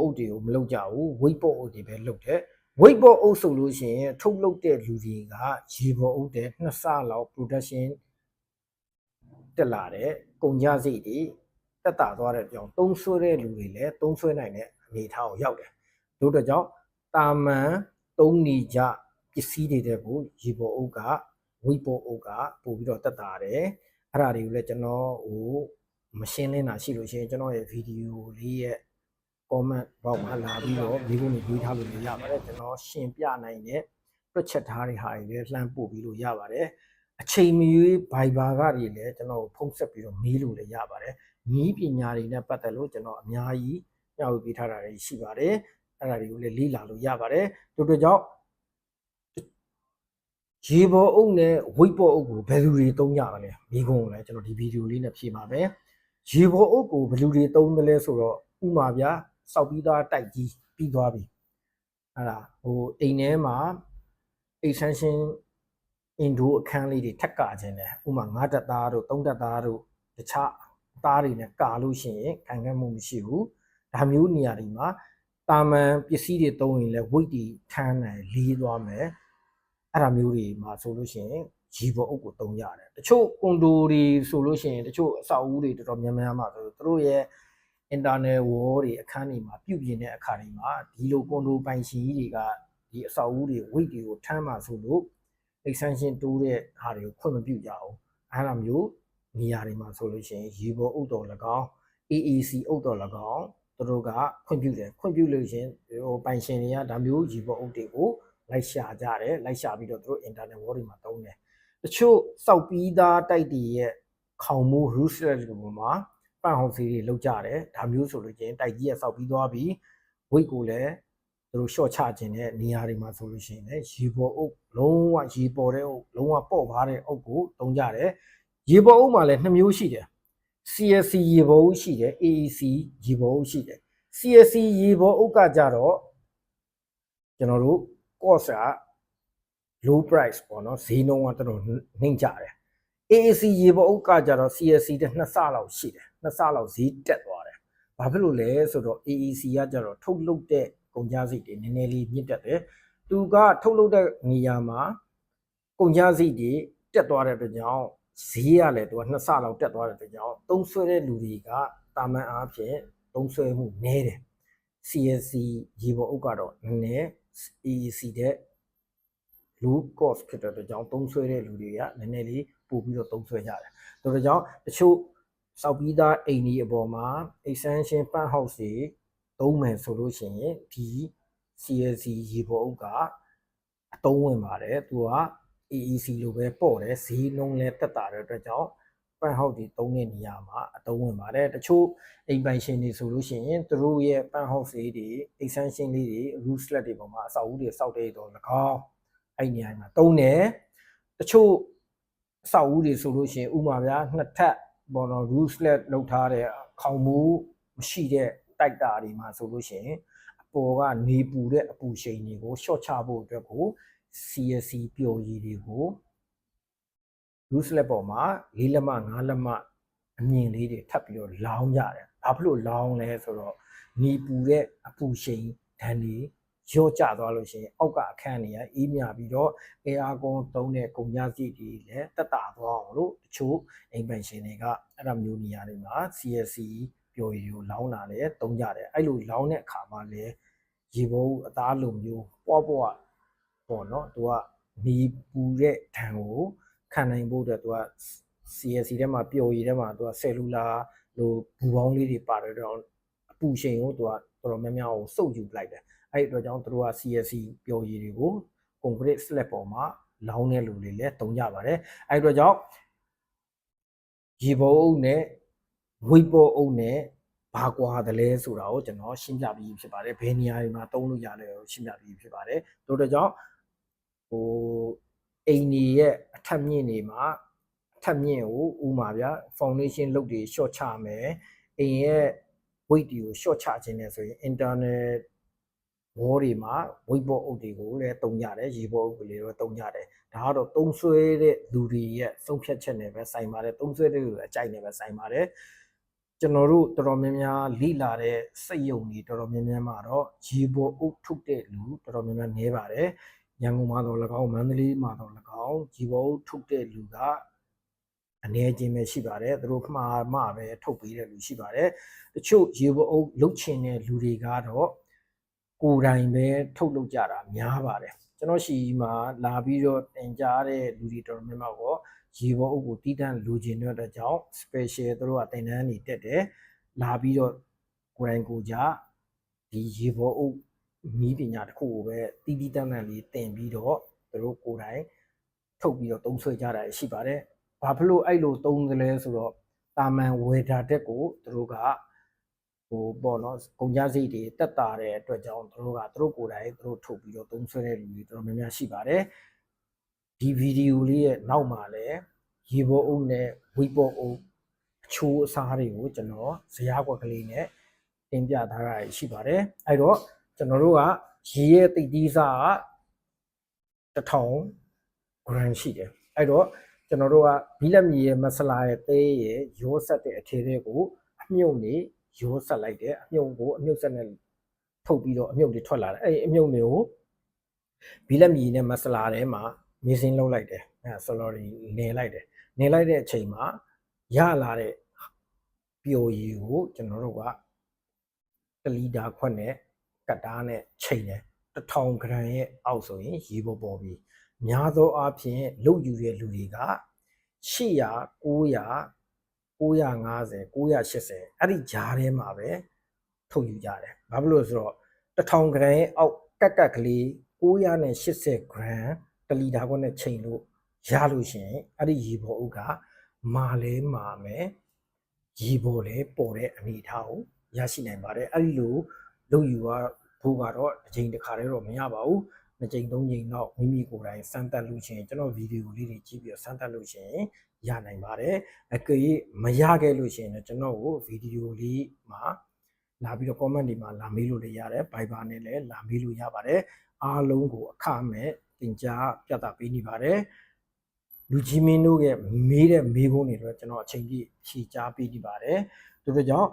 အုပ်တွေကိုမလုပ်ကြဘူး weight ပေါ်အုပ်တွေပဲလုပ်တယ် weight ပေါ်အုပ်ဆိုလို့ရှိရင်ထုတ်လုပ်တဲ့လူတွေကရေပေါ်အုပ်တဲ့နှစ်ဆလောက် production တက်လာတဲ့ကုန်ကြစိတ်တွေတက်တာသွားတဲ့အကြောင်းသုံးဆွဲတဲ့လူတွေလည်းသုံးဆွဲနိုင်တဲ့အနေအထားကိုရောက်တယ်တို့တော့ကြောင့်တာမန်သုံးနေကြပစ္စည်းတွေတဲ့ကိုရေပေါ်အုပ်က weight ပေါ်အုပ်ကပို့ပြီးတော့တက်တာတယ်အဲ့ဒါတွေကိုလည်းကျွန်တော်ဟိုမရှင်းလင်းတာရှိလို့ရှိရင်ကျွန်တော်ရဲ့ဗီဒီယိုလေးရဲ့ comment box မှာလာပြီးတော့ဒီကုန်းတွေပေးထားလို့လည်းရပါတယ်ကျွန်တော်ရှင်းပြနိုင်တဲ့တွက်ချက်ထားတဲ့ဟာတွေလည်းလှမ်းပို့ပြီးလို့ရပါတယ်အချိန်မရွေး Viber ကတွေလည်းကျွန်တော်ဖုန်းဆက်ပြီးတော့မေးလို့လည်းရပါတယ်နီးပညာတွေနဲ့ပတ်သက်လို့ကျွန်တော်အများကြီးညှောက်ပေးထားတာတွေရှိပါတယ်အဲ့ဒါတွေကိုလည်းလေ့လာလို့ရပါတယ်တို့တို့ကြောင့်ရေပေါ်အုပ်နဲ့ဝိတ်ပေါ်အုပ်ကိုဘယ်လူတွေသုံးကြမလဲမိကုန်းကိုလည်းကျွန်တော်ဒီဗီဒီယိုလေးနဲ့ဖြေပါမယ်ရေပေါ်အုပ်ကိုဘယ်လူတွေသုံးတယ်လဲဆိုတော့ဥမာဗျာ စောက်ပြီးသားတိုက်ကြီးပြီးသွားပြီအဲ့ဒါဟိုအိမ်ထဲမှာ extension indoor အခန်းလေးတွေထက်ကခြင်းတယ်ဥမာ9တက်သားတို့3တက်သားတို့တခြားသားတွေနဲ့ကာလို့ရှိရင်ခံကန့်မှုမရှိဘူးဒါမျိုးနေရာတွေမှာတာမန်ပစ္စည်းတွေသုံးရင်လည်း weight တွေထမ်းနိုင်လေးသွားမယ်အဲ့ဒါမျိုးတွေမှာဆိုလို့ရှိရင်ဂျီဘောအုပ်ကိုတုံးရတယ်တချို့ကွန်ဒိုတွေဆိုလို့ရှိရင်တချို့အဆောက်အဦတွေတော်တော်များများမှာဆိုသူတို့ရဲ့ internal wall တွေအခန်းတွေမှာပြုပြင်တဲ့အခါတွေမှာဒီလိုကွန်ဒိုပိုင်ရှင်ကြီးတွေကဒီအဆောက်အဦတွေ weight တွေကိုထမ်းမှဆိုလို့ extension တိုးတဲ့ဟာတွေကိုခွင့်မပြုကြဘူးအဲ့လိုမျိုးနေရာတွေမှာဆိုလို့ရှိရင်ရေပေါ်အုပ်တော်၎င်း AAC အုပ်တော်၎င်းသူတို့ကခွင့်ပြုတယ်ခွင့်ပြုလို့ရှရင်ဟိုပိုင်ရှင်တွေကဒါမျိုးရေပေါ်အုပ်တွေကိုလိုက်ရှာကြတယ်လိုက်ရှာပြီးတော့သူတို့ internet wall တွေမှာတုံးတယ်တချို့စောက်ပြီးသားတိုက်တွေရဲ့ခေါင်မိုး rooster တွေပေါ်မှာ ပန့်ဟောင်စီတွေလောက်ကြတယ်ဒါမျိုးဆိုလို့ချင်းတိုက်ကြီးကစောက်ပြီးသွားပြီး weight ကိုလည်းသူတို့ short ချခြင်းတဲ့နေရာတွေမှာဆိုလို့ရှိရင်လည်းရေပေါ်အုပ်လုံးဝရေပေါ်တဲ့အုပ်လုံးဝပေါ့ပါတဲ့အုပ်ကိုတုံးကြတယ်ရေပေါ်အုပ်မှာလည်းနှစ်မျိုးရှိတယ် CSC ရေပေါ်အုပ်ရှိတယ် AEC ရေပေါ်အုပ်ရှိတယ် CSC ရေပေါ်အုပ်ကကြတော့ကျွန်တော်တို့ cost က low price ပေါ့နော်ဈေးနှုန်းကတော်တော်နှိမ့်ကြတယ် AAC ရေပေါ်အုပ်ကကြတော့ CSC တဲ့နှစ်ဆလောက်ရှိတယ် နှစ်ဆလောက်ဈေးတက်သွားတယ်။ဘာဖြစ်လို့လဲဆိုတော့ AAC ကကြတော့ထုတ်လုပ်တဲ့ကုန်ကြမ်းစိတ်တွေနည်းနည်းလေးမြင့်တက်တယ်။သူကထုတ်လုပ်တဲ့နေရာမှာကုန်ကြမ်းစိတ်တွေတက်သွားတဲ့အတွက်ကြောင့်ဈေးကလည်းသူကနှစ်ဆလောက်တက်သွားတဲ့အတွက်ကြောင့်သုံးဆွဲတဲ့လူတွေကတာမန်အားဖြင့်သုံးဆွဲမှုနည်းတယ်။ CSC ရေပေါ်အုပ်ကတော့နည်းနည်း AAC တဲ့ low cost ဖြစ်တဲ့အတွက်ကြောင့်သုံးဆွဲတဲ့လူတွေကနည်းနည်းလေးပို့ပြီးတော့သုံးဆွဲကြတယ်။ဒါကြောင့်တချို့ စောက်ပြီးသားအိမ်ကြီးအပေါ်မှာ extension pan house တွေသုံးမယ်ဆိုလို့ရှိရင်ဒီ CLC ရေပေါ်အုပ်ကအတုံးဝင်ပါတယ်။သူက AEC လိုပဲပေါ့တယ်ဈေးနှုန်းလည်းတက်တာတဲ့အတွက်ကြောင့် pan house တွေသုံးတဲ့နေရာမှာအတုံးဝင်ပါတယ်။တချို့အိမ်ပိုင်ရှင်တွေဆိုလို့ရှိရင်သူတို့ရဲ့ pan house လေးတွေ extension လေးတွေ roof slab တွေပေါ်မှာအဆောက်အဦတွေစောက်တဲ့တော့၎င်းအဲ့နေရာမှာတုံးတယ်တချို့အဆောက်အဦတွေဆိုလို့ရှိရင်ဥမာဗျာနှစ်ထပ် ဘောနော် roof slab လောက်ထားတဲ့ခေါင်မိုးမရှိတဲ့တိုက်တာတွေမှာဆိုလို့ရှိရင်အပေါ်ကနေပူတဲ့အပူရှိန်တွေကို short ချဖို့အတွက်ကို CSC ပျော်ရည်တွေကို roof slab ပေါ်မှာ၄လက်မ၅လက်မအမြင်လေးတွေထပ်ပြီးတော့လောင်းကြတယ်ဘာဖြစ်လို့လောင်းလဲဆိုတော့နေပူတဲ့အပူရှိန်ဓာတ်တွေ ရော့ကျသွားလို့ရှိရင်အောက်ကအခန်းတွေကအေးမြပြီးတော့ air con သုံးတဲ့ကုန်ကြစိတ်တွေလည်းတက်တာသွားအောင်လို့တချို့အိမ်ပန်ရှင်တွေကအဲ့ဒါမျိုးနေရာတွေမှာ CSC ပျော်ရည်ကိုလောင်းတာလည်းတုံးကြတယ်အဲ့လိုလောင်းတဲ့အခါမှာလည်းရေဘုံအသားလိုမျိုးပွားပွားပေါ့နော်သူကနေပူတဲ့ဓာတ်ကိုခံနိုင်ဖို့အတွက်သူက CSC ထဲမှာပျော်ရည်ထဲမှာသူကဆယ်လူလာလိုဘူပေါင်းလေးတွေပါတဲ့တော့အပူချိန်ကိုသူကတော်တော်များများကိုစုပ်ယူပလိုက်တယ် အဲ့ဒီအတွက်ကြောင့်သူတို့က CSC ပျော်ရည်တွေကို concrete slab ပေါ်မှာလောင်းတဲ့လူတွေလည်းတုံးကြပါတယ်အဲ့ဒီအတွက်ကြောင့်ရေပေါ်အုပ်နဲ့ဝိတ်ပေါ်အုပ်နဲ့ဘာကွာတယ်လဲဆိုတာကိုကျွန်တော်ရှင်းပြပြီးဖြစ်ပါတယ်ဘယ်နေရာတွေမှာတုံးလို့ရလဲကိုရှင်းပြပြီးဖြစ်ပါတယ်တို့တော့ကြောင့်ဟိုအိမ်ကြီးရဲ့အထက်မြင့်တွေမှာအထက်မြင့်ကိုဥမာဗျာ foundation လုပ်တွေ short ချမယ်အိမ်ရဲ့ weight တွေကို short ချခြင်းနဲ့ဆိုရင် internal ဝေါ်တွေမှာ weight board အုပ်တွေကိုလည်းတုံကြတယ်ရေဘောအုပ်တွေလည်းတုံကြတယ်ဒါကတော့တုံးဆွဲတဲ့လူတွေရဲ့ဆုံးဖြတ်ချက်နဲ့ပဲဆိုင်ပါတယ်တုံးဆွဲတဲ့လူတွေအကြိုက်နဲ့ပဲဆိုင်ပါတယ်ကျွန်တော်တို့တော်တော်များများလိလာတဲ့စိတ်ယုံတွေတော်တော်များများမှာတော့ရေပေါ်အုပ်ထုတ်တဲ့လူတော်တော်များများနေပါတယ်ရန်ကုန်မှာတော့၎င်းမန္တလေးမှာတော့၎င်းရေပေါ်အုပ်ထုတ်တဲ့လူကအနေချင်းပဲရှိပါတယ်သူတို့မှားမှပဲထုတ်ပေးတဲ့လူရှိပါတယ်တချို့ရေပေါ်အုပ်လုတ်ချင်တဲ့လူတွေကတော့ ကိုယ်တိုင်ပဲထုတ်လုပ်ကြတာများပါတယ်ကျွန်တော်ရှိမှာလာပြီးတော့တင်ကြားတဲ့လူတွေတော်တော်များများတော့ရေပေါ်အုပ်ကိုတီးတန့်လူချင်တဲ့အတွက်ကြောင့် special သူတို့ကတင်တန်းနေတက်တယ်လာပြီးတော့ကိုယ်တိုင်ကိုယ်ကြဒီရေပေါ်အုပ်မီးပညာတစ်ခုကိုပဲတီးတီးတန့်တန့်လေးတင်ပြီးတော့သူတို့ကိုယ်တိုင်ထုတ်ပြီးတော့သုံးဆွဲကြတာရှိပါတယ်ဘာဖြစ်လို့အဲ့လိုသုံးသလဲဆိုတော့တာမန်ဝေဒါတက်ကိုသူတို့က ဟိုပေါ့နော်ကုန်ကြစိတ်တွေတက်တာတဲ့အတွက်ကြောင့်သူတို့ကသူတို့ကိုယ်တိုင်သူတို့ထုတ်ပြီးတော့သုံးဆွဲတဲ့လူတွေတော်တော်များများရှိပါတယ်ဒီဗီဒီယိုလေးရဲ့နောက်မှာလည်းရေပေါ်အုပ်နဲ့ဝီပေါ်အုပ်အချိုးအစားတွေကိုကျွန်တော်ဇရာကွက်ကလေးနဲ့တင်ပြထားတာရှိပါတယ်အဲ့တော့ကျွန်တော်တို့ကရေရဲ့တိတ်တီးစားက1000 gram ရှိတယ်အဲ့တော့ကျွန်တော်တို့ကဘီလက်မီရဲ့မဆလာရဲ့သေးရဲ့ရိုးဆက်တဲ့အထည်တွေကိုအမြုပ်နေ ရိုးဆက်လိုက်တယ်အမြုပ်ကိုအမြုပ်ဆက်နဲ့ထုတ်ပြီးတော့အမြုပ်တွေထွက်လာတယ်အဲ့ဒီအမြုပ်တွေကိုဘီလက်မီနဲ့မဆလာထဲမှာမီစင်းလုပ်လိုက်တယ်အဲဆလော်ရီနေလိုက်တယ်နေလိုက်တဲ့အချိန်မှာရလာတဲ့ပျော်ရည်ကိုကျွန်တော်တို့ကတလီတာခွက်နဲ့ကတ်တားနဲ့ချိန်တယ်1000ဂရမ်ရဲ့အောက်ဆိုရင်ရေပေါ်ပေါ်ပြီးများသောအားဖြင့်လုတ်ယူတဲ့လူတွေက800 900 950 980အဲ့ဒီဂျားထဲမှာပဲထုတ်ယူကြတယ်။ဘာဖြစ်လို့လဲဆိုတော့1000ဂရမ်ရဲ့အောက်ကက်ကက်ကလေး980ဂရမ်တလီတာခွက်နဲ့ချိန်လို့ရလို့ရှိရင်အဲ့ဒီရေပေါ်ဥကမာလဲမာမယ်ရေပေါ်လဲပေါ်တဲ့အနေအထားကိုရရှိနိုင်ပါတယ်။အဲ့ဒီလိုလုတ်ယူရဖို့ကတော့တစ်ချိန်တစ်ခါတည်းတော့မရပါဘူး။နှစ်ကြိမ်သုံးကြိမ်တော့မိမိကိုယ်တိုင်စမ်းသပ်လို့ရှိရင်ကျွန်တော်ဗီဒီယိုလေးတွေကြည့်ပြီးတော့စမ်းသပ်လို့ရှိရင် ရနိုင်ပါတယ်အကယ်၍မရခဲ့လို့ရှိရင်လည်းကျွန်တော်ကိုဗီဒီယိုလေးမှာလာပြီးတော့ comment တွေမှာလာမေးလို့လည်းရတယ် Viber နဲ့လည်းလာမေးလို့ရပါတယ်အားလုံးကိုအခမဲ့တင်ကြားပြသပေးနေပါတယ်လူကြီးမင်းတို့ရဲ့မေးတဲ့မေးခွန်းတွေတော့ကျွန်တော်အချိန်ပြည့်ဖြေကြားပေးနေပါတယ်ဒါတို့ကြောင့်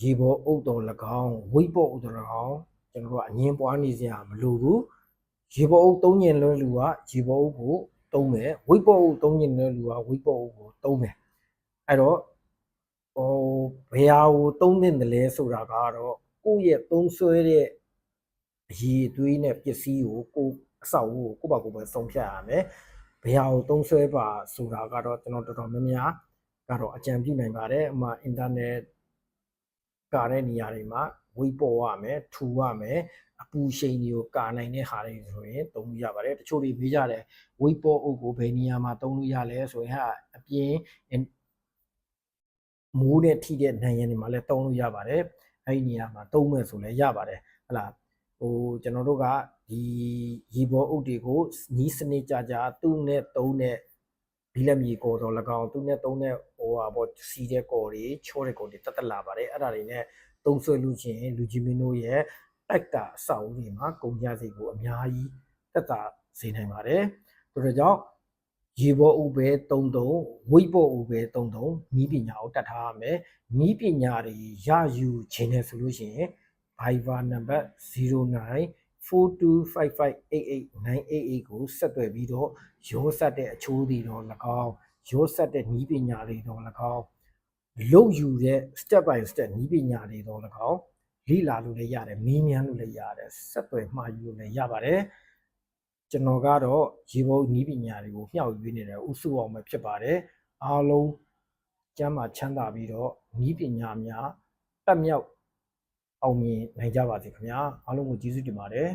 ရေပေါ်အုပ်တော်၎င်းဝိတ်ပေါ်အုပ်တော်၎င်းကျွန်တော်တို့ကအငင်းပွားနေစရာမလိုဘူးရေပေါ်အုပ်သုံးညင်လွဲလူကရေပေါ်အုပ်ကို သုံးမယ်ဝိတ်ပေါ်အုပ်သုံးညင်လွဲလူကဝိတ်ပေါ်အုပ်ကိုသုံးမယ်အဲ့တော့ဟိုဘယ်ဟာကိုသုံးသင့်တယ်လဲဆိုတာကတော့ကိုယ့်ရဲ့သုံးဆွဲတဲ့အရေးအသွေးနဲ့ပစ္စည်းကိုကိုယ်အဆောက်အဦကိုကိုယ့်ဘာကိုယ်ပဲဆုံးဖြတ်ရမယ်ဘယ်ဟာကိုသုံးဆွဲပါဆိုတာကတော့ကျွန်တော်တော်တော်များများကတော့အကြံပြုနိုင်ပါတယ်အမှအင်တာနက်ကာတဲ့နေရာတွေမှာ ဝေးပေါ်ရမယ်ထူရမယ်အပူရှိန်တွေကိုကာနိုင်တဲ့ဟာတွေဆိုရင်သုံးလို့ရပါတယ်တချို့တွေမေးကြတယ်ဝေးပေါ်အုပ်ကိုဘယ်နေရာမှာသုံးလို့ရလဲဆိုရင်ဟာအပြင်မိုးနဲ့ထိတဲ့နိုင်ရန်တွေမှာလည်းသုံးလို့ရပါတယ်အဲ့ဒီနေရာမှာသုံးမယ်ဆိုလည်းရပါတယ်ဟလာဟိုကျွန်တော်တို့ကဒီရေပေါ်အုပ်တွေကိုနီးစနစ်ကြကြသူ့နဲ့သုံးတဲ့ဘီလက်မြေကော်တော့၎င်းသူနဲ့သုံးတဲ့ဟိုဟာပေါ့စီတဲ့ကော်တွေချောတဲ့ကော်တွေတက်တက်လာပါတယ်အဲ့ဒါတွေနဲ့ သုံးဆွဲလို့ချင်းလူကြီးမင်းတို့ရဲ့တက်တာအဆောက်အဦတွေမှာကုန်ကြစိတ်ကိုအများကြီးတက်တာစေနိုင်ပါတယ်ဒါတို့ကြောင့်ရေပေါ်ဥပဲ33ဝိတ်ပေါ်ဥပဲ33နီးပညာကိုတတ်ထားရမယ်နီးပညာတွေရယူခြင်းနဲ့ဆိုလို့ရှိရင် Viber နံပါတ်09 42558898ကိုဆက်သွယ်ပြီးတော့ရောဆက်တဲ့အချိုးတွေတော့၎င်းရောဆက်တဲ့နီးပညာတွေတော့၎င်း လုပ်ယူတဲ့ step by step နီးပညာတွေတော့၎င်းလိလာလို့လည်းရတယ်မင်းမြန်းလို့လည်းရတယ်ဆက်သွယ်မှာယူလို့လည်းရပါတယ်ကျွန်တော်ကတော့ရေဘုံနီးပညာတွေကိုမျှဝေပေးနေတဲ့ဥစုအောင်ပဲဖြစ်ပါတယ်အားလုံးကျမ်းမာချမ်းသာပြီးတော့နီးပညာများတက်မြောက်အောင်မြင်နိုင်ကြပါစေခင်ဗျာအားလုံးကိုကျေးဇူးတင်ပါတယ်